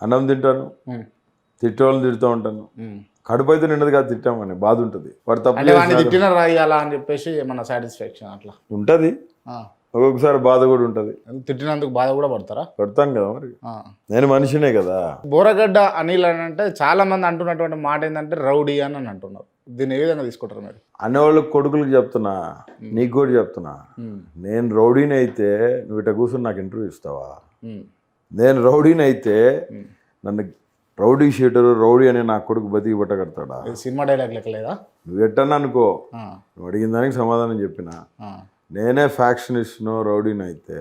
అన్నం తింటాను ఉమ్, తిట్టేవాళ్ళని తిడుతూ ఉంటాను. కడుపు అయితే నిండదు కాదు తిట్టామని బాధ ఉంటుంది. వాడు తప్పు. తిట్టిన రాయాలా అని చెప్పేసి ఏమన్నా సాటిస్ఫాక్షన్ అట్లా? ఉంటుంది. ఒక్కొక్కసారి బాధ కూడా ఉంటుంది. తిట్టినందుకు బాధ కూడా పడతారా? పడతాను కదా మరి. నేను మనిషినే కదా. బోరగడ్డ అనిల్ అని అంటే చాలా మంది అంటున్నటువంటి మాట ఏంటంటే రౌడీ అని అని అంటున్నారు. దీన్ని ఏ విధంగా తీసుకుంటారు మీరు? అనేవాళ్ళు కొడుకులకు చెప్తున్నా నీకు కూడా చెప్తున్నా. నేను రౌడీని అయితే నువ్వు ఇట కూర్చొని నాకు ఇంటర్వ్యూ ఇస్తావా? నేను రౌడీని అయితే ఉమ్. నన్ను రౌడీ షీటరు రౌడీ అని నా కొడుకు బతికి పట్టగడతాడా ఇది సినిమా డైలాగ్ లెక్క లేదా నువ్వు ఎట్టని అనుకో నువ్వు అడిగిన దానికి సమాధానం చెప్పిన. నేనే ఫ్యాక్షనిస్ట్ను రౌడీని అయితే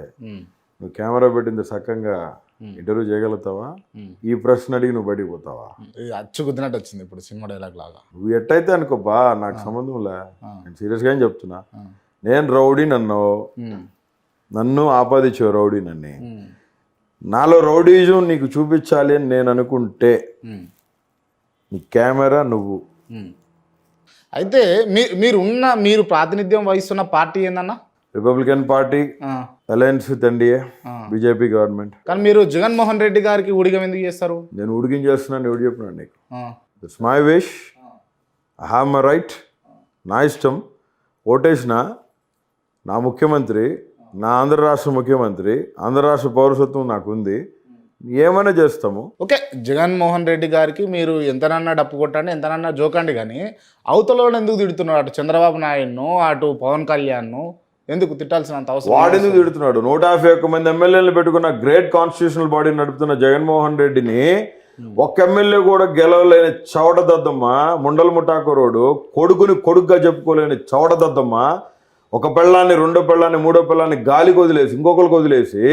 నువ్వు కెమెరా పెట్టింది సక్కంగా Hmm. ఇంటర్వ్యూ చేయగలుగుతావా. ఈ ప్రశ్న అడిగి నువ్వు బయటికి పోతావా? అచ్చు కుదిరినట్టు వచ్చింది ఇప్పుడు సినిమా డైలాగ్ లాగా. నువ్వు ఎట్టయితే అనుకోబా నాకు సంబంధం లే. నేను సీరియస్గానే చెప్తున్నా? నేను రౌడీ నన్ను నన్ను ఆపాదించావు రౌడీ నన్ను. నాలో రౌడీజం నీకు చూపించాలి అని నేను అనుకుంటే నీ కెమెరా నువ్వు. అయితే మీరు మీరు ఉన్న మీరు ప్రాతినిధ్యం వహిస్తున్న పార్టీ ఏందన్నా? Republican party alliance with NDA. BJP government కానీ మీరు జగన్మోహన్ రెడ్డి గారికి ఊడిగం ఎందుకు చేస్తారు? నేను ఉడికించేస్తున్నాను ఎవడు చెప్పినాడు నీకు? It's my wish I have my right నా ఇష్టం. ఓటేసిన నా ముఖ్యమంత్రి నా ఆంధ్ర రాష్ట్ర ముఖ్యమంత్రి ఆంధ్ర రాష్ట్ర పౌరసత్వం నాకు ఉంది ఏమైనా చేస్తాము? ఓకే జగన్మోహన్ రెడ్డి గారికి మీరు ఎంతనన్నా డప్పు కొట్టండి ఎంతనన్నా జోకండి కానీ అవతల ఎందుకు తిడుతున్నారు అటు చంద్రబాబు నాయుడును అటు పవన్ కళ్యాణ్ను ఎందుకు తిట్టాల్సినంత అవసరం వాడెందుకు తిడుతున్నాడు? నూట యాభై ఒక్క మంది ఎమ్మెల్యేలు పెట్టుకున్న గ్రేట్ కాన్స్టిట్యూషనల్ బాడీ నడుపుతున్న జగన్మోహన్ రెడ్డిని ఒక్క ఎమ్మెల్యే కూడా గెలవలేని చవట దద్దమ్మ ముండల ముఠాకురోడు కొడుకుని కొడుకుగా చెప్పుకోలేని చవట దద్దమ్మ ఒక పెళ్ళాన్ని రెండో పెళ్ళాన్ని మూడో పెళ్ళాన్ని గాలికి వదిలేసి ఇంకొకరికి వదిలేసి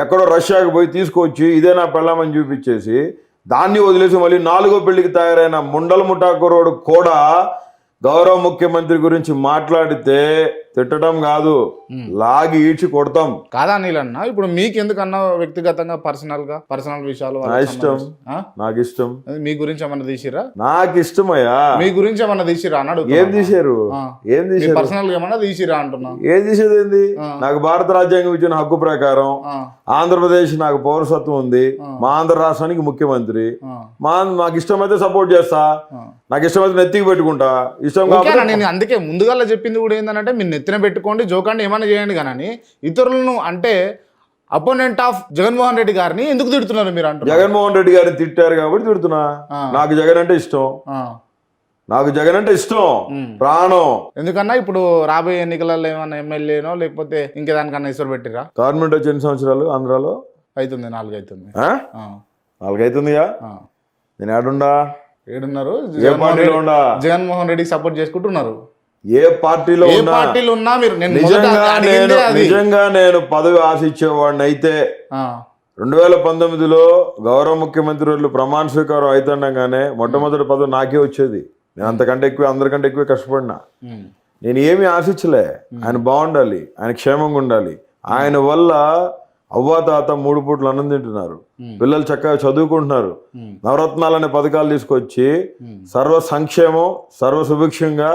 ఎక్కడో రష్యాకి పోయి తీసుకొచ్చి ఇదే నా పెళ్ళామని చూపించేసి దాన్ని వదిలేసి మళ్ళీ నాలుగో పెళ్ళికి తయారైన ముండల ముఠాకురోడు కూడా గౌరవ ముఖ్యమంత్రి గురించి మాట్లాడితే తిట్టడం కాదు లాగి ఈడ్చి కొడతాం. కాదా నీలన్న? ఇప్పుడు మీకు ఎందుకన్నా వ్యక్తిగతంగా పర్సనల్గా పర్సనల్ విషయాలు నా ఇష్టం? నాకు ఇష్టం. అది మీ గురించి ఏమన్నా తీసిరా? నాకు ఇష్టమయ్యా. మీ గురించి ఏమన్నా తీసిరా? అని ఏం ఆ. ఏం మీ తీశారు? పర్సనల్గా ఏమన్నా తీసిరా అంటున్నా. ఏం తీసేది ఏంది. నాకు భారత రాజ్యాంగం ఇచ్చిన హక్కు ప్రకారం ఆంధ్రప్రదేశ్ నాకు పౌరసత్వం ఉంది. మా ఆంధ్ర రాష్ట్రానికి ముఖ్యమంత్రి. మా నాకు ఇష్టమైతే సపోర్ట్ చేస్తా. నాకు ఇష్టమైతే నెత్తికి పెట్టుకుంటా. ఇష్టం కాబట్టి నేను అందుకే ముందుగా చెప్పింది కూడా ఏంటంటే మీరు నెత్తిన పెట్టుకోండి జోకండి ఏమైనా చేయండి కానీ ఇతరులను అంటే అపోనెంట్ ఆఫ్ జగన్మోహన్ రెడ్డి గారిని ఎందుకు తిడుతున్నారు మీరు అంటున్నారు? జగన్మోహన్ రెడ్డి గారిని తిట్టారు కాబట్టి తిడుతున్నా. నాకు జగన్ అంటే ఇష్టం. నాకు జగన్ అంటే ఇష్టం. ప్రాణం. ఎందుకన్నా ఇప్పుడు రాబోయే ఎన్నికలలో ఏమన్నా ఎమ్మెల్యేనో లేకపోతే ఇంకేదానికన్నా ఇసురు పెట్టిరా? గవర్నమెంట్ వచ్చి ఎన్ని సంవత్సరాలు ఆంధ్రాలో? అవుతుంది నాలుగు అవుతుంది ఆ. నేను ఏడుండా ఏడున్నారు? జగన్మోహన్ రెడ్డికి సపోర్ట్ చేసుకుంటున్నారు. ఏ పార్టీలో ఏ ఉన్నా పార్టీలు ఉన్నా మీరు? నేను మొదట నిజంగా నేను నిజంగా నేను పదవి ఆశించేవాడిని అయితే రెండు వేల పంతొమ్మిదిలో గౌరవ ముఖ్యమంత్రి వాళ్ళు ప్రమాణ స్వీకారం అవుతుండగానే మొట్టమొదటి పదవి నాకే వచ్చేది. నేను అంతకంటే ఎక్కువ అందరికంటే ఎక్కువ కష్టపడినా. నేను ఏమీ ఆశించలే. ఆయన బాగుండాలి. ఆయన క్షేమంగా ఉండాలి. ఆయన వల్ల అవ్వాతాత మూడు పూట్లు అన్నం తింటున్నారు. పిల్లలు చక్కగా చదువుకుంటున్నారు. నవరత్నాలు అనే పథకాలు తీసుకొచ్చి. సర్వ సంక్షేమం సర్వ సుభిక్షంగా.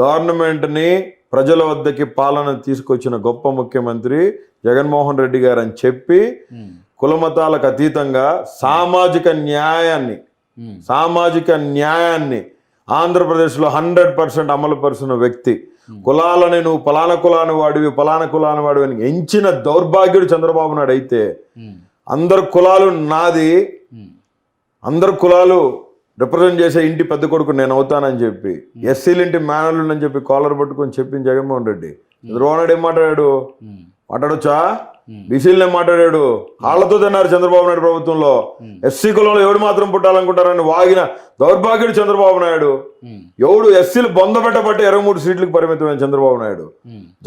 గవర్నమెంట్ని ప్రజల వద్దకి పాలన తీసుకొచ్చిన గొప్ప ముఖ్యమంత్రి జగన్మోహన్ రెడ్డి గారు అని చెప్పి కులమతాలకు అతీతంగా సామాజిక న్యాయాన్ని సామాజిక న్యాయాన్ని ఆంధ్రప్రదేశ్లో హండ్రెడ్ పర్సెంట్ అమలు పరుస్తున్న వ్యక్తి. కులాలని నువ్వు పలానా కులాని వాడివి పలానా కులాని వాడివి అని ఎంచిన దౌర్భాగ్యుడు చంద్రబాబు నాయుడు అయితే అందరు కులాలు నాది. అందరు కులాలు రిప్రజెంట్ చేసే ఇంటి పెద్ద కొడుకు నేను అవుతానని చెప్పి ఎస్సీలు ఇంటి మేనలు అని చెప్పి కాలర్ పట్టుకొని చెప్పింది జగన్మోహన్ రెడ్డి. రోనాడు ఏం మాట్లాడాడు? మాట్లాడొచ్చా. బీసీలనే మాట్లాడాడు. కాళ్ళతో తిన్నారు చంద్రబాబు నాయుడు ప్రభుత్వంలో. ఎస్సీ కులంలో ఎవడు మాత్రం పుట్టాలనుకుంటారని వాగిన దౌర్భాగ్యుడు చంద్రబాబు నాయుడు. ఎవడు ఎస్సీలు బొందబెట్టబట్టి ఇరవై మూడు సీట్లకు పరిమితమైన చంద్రబాబు నాయుడు.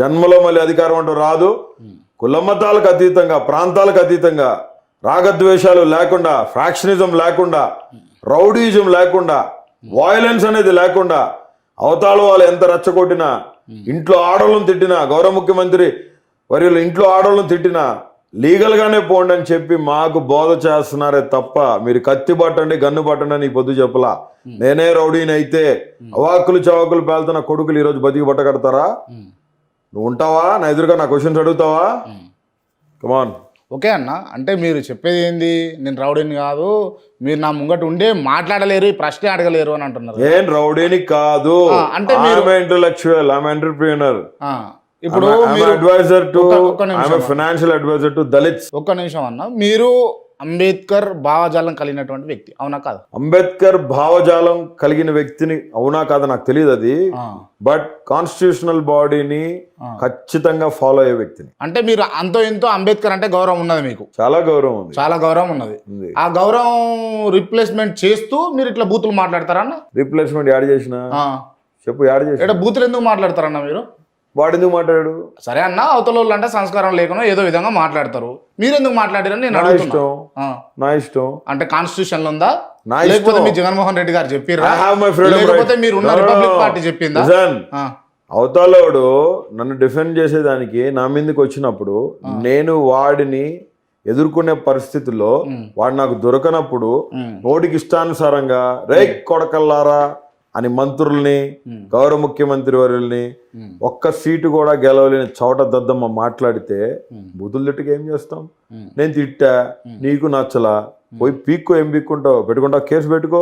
జన్మలో మళ్ళీ అధికారం అంటూ రాదు. కులమతాలకు అతీతంగా ప్రాంతాలకు అతీతంగా రాగద్వేషాలు లేకుండా ఫ్రాక్షనిజం లేకుండా రౌడీజం లేకుండా వాయిలెన్స్ అనేది లేకుండా అవతాళ వాళ్ళు ఎంత రెచ్చగొట్టినా ఇంట్లో ఆడవాళ్ళని తిట్టినా గౌరవ ముఖ్యమంత్రి వర్యులు ఇంట్లో ఆడవాళ్ళని తిట్టినా లీగల్గానే పోండి అని చెప్పి మాకు బోధ చేస్తున్నారే తప్ప మీరు కత్తి పట్టండి గన్ను పట్టండి అని పొద్దు చెప్పలా. నేనే రౌడీని అయితే అవాకులు చవాకులు పేలుతున్న కొడుకులు ఈరోజు బతికి పట్టగడతారా నువ్వు ఉంటావా? నా ఎదురుగా నా క్వశ్చన్స్ అడుగుతావా. కమాన్ ఓకే అన్న అంటే మీరు చెప్పేది ఏంది? నేను రౌడీని కాదు. మీరు నా ముంగట ఉండే మాట్లాడలేరు ఈ ప్రశ్నే అడగలేరు అని అంటున్నారు. ఏం రౌడీని కాదు. అంటే మీరు- ఆమె ఇంటలెక్చువల్ ఆమె ఎంటర్ప్రీనర్ ఇప్పుడు మీరు advisor to financial advisor to Dalits ఒక్క నిమిషం అన్న. మీరు అంబేద్కర్ భావజాలం కలిగినటువంటి వ్యక్తి. అవునా కాదు? అంబేద్కర్ భావజాలం కలిగిన వ్యక్తిని అవునా కాదా నాకు తెలియదు అది. బట్ కాన్స్టిట్యూషనల్ బాడీని ఖచ్చితంగా ఫాలో అయ్యే వ్యక్తిని. అంటే మీరు అంతో ఎంతో అంబేద్కర్ అంటే గౌరవం ఉన్నది మీకు. చాలా గౌరవం ఉంది. చాలా గౌరవం ఉన్నది. ఆ గౌరవం రిప్లేస్మెంట్ చేస్తూ మీరు ఇట్లా బూతులు మాట్లాడతారా అన్న? రీప్లేస్మెంట్ యాడ్ చేసిన. చెప్పు యాడ్ ఇక్కడ బూతులు ఎందుకు మాట్లాడతారన్న మీరు? వాడు ఎందుకు మాట్లాడాడు సరే అన్న అవతల వాళ్ళు అంటే సంస్కారం లేకుండా ఏదో విధంగా మాట్లాడతారు మీరు ఎందుకు మాట్లాడారని నేను నా అడుగుతున్నా ఇష్టం ఆ. నా ఇష్టం అంటే కాన్స్టిట్యూషన్లో ఉందా నా లేకపోతే. మీ జగన్మోహన్ రెడ్డి గారు చెప్పిర్రా I have my freedom లేకపోతే right. మీరు ఉన్న No, no, republic no. Party చెప్పిందా Listen. ఆ. అవతలోడు నన్ను డిఫెండ్ చేసేదానికి నా మీదకి వచ్చినప్పుడు నేను వాడిని ఎదుర్కొనే పరిస్థితుల్లో వాడు నాకు దొరకనప్పుడు. నోటికి ఇష్టానుసారంగా రే కొడకల్లారా అని మంత్రుల్ని గౌరవ ముఖ్యమంత్రి వర్యుల్ని. ఒక్క సీటు కూడా గెలవలేని చోట దద్దమ్మ మాట్లాడితే బుద్ధులు తిట్టుకు ఏం చేస్తాం. నేను తిట్టా నీకు నచ్చలా పోయి పీక్కో ఏం పీక్కుంటావు? పెట్టుకుంటావు కేసు పెట్టుకో.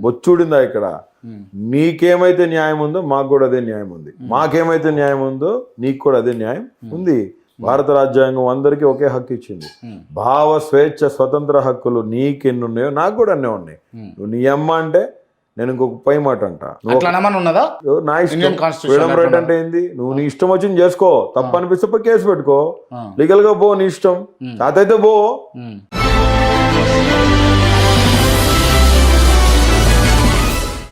బొచ్చుడిందా ఇక్కడ. నీకేమైతే న్యాయం ఉందో మాకు కూడా అదే న్యాయం ఉంది. మాకేమైతే న్యాయం ఉందో నీకు కూడా అదే న్యాయం ఉంది. భారత రాజ్యాంగం అందరికీ ఒకే హక్కు ఇచ్చింది. భావ స్వేచ్ఛ స్వతంత్ర హక్కులు నీకెన్ని ఉన్నాయో నాకు కూడా అన్నీ ఉన్నాయి. నువ్వు నీ అమ్మ అంటే నేను ఇంకొక పై మాట అంట. నా ఇష్టం. ఫ్రీడమ్ రైట్ అంటే ఏంది? నువ్వు నీ ఇష్టం వచ్చింది చేసుకో. తప్పు అనిపిస్తే పోయి కేసు పెట్టుకో. లీగల్గా పో నీ ఇష్టం. తాతైతే పో.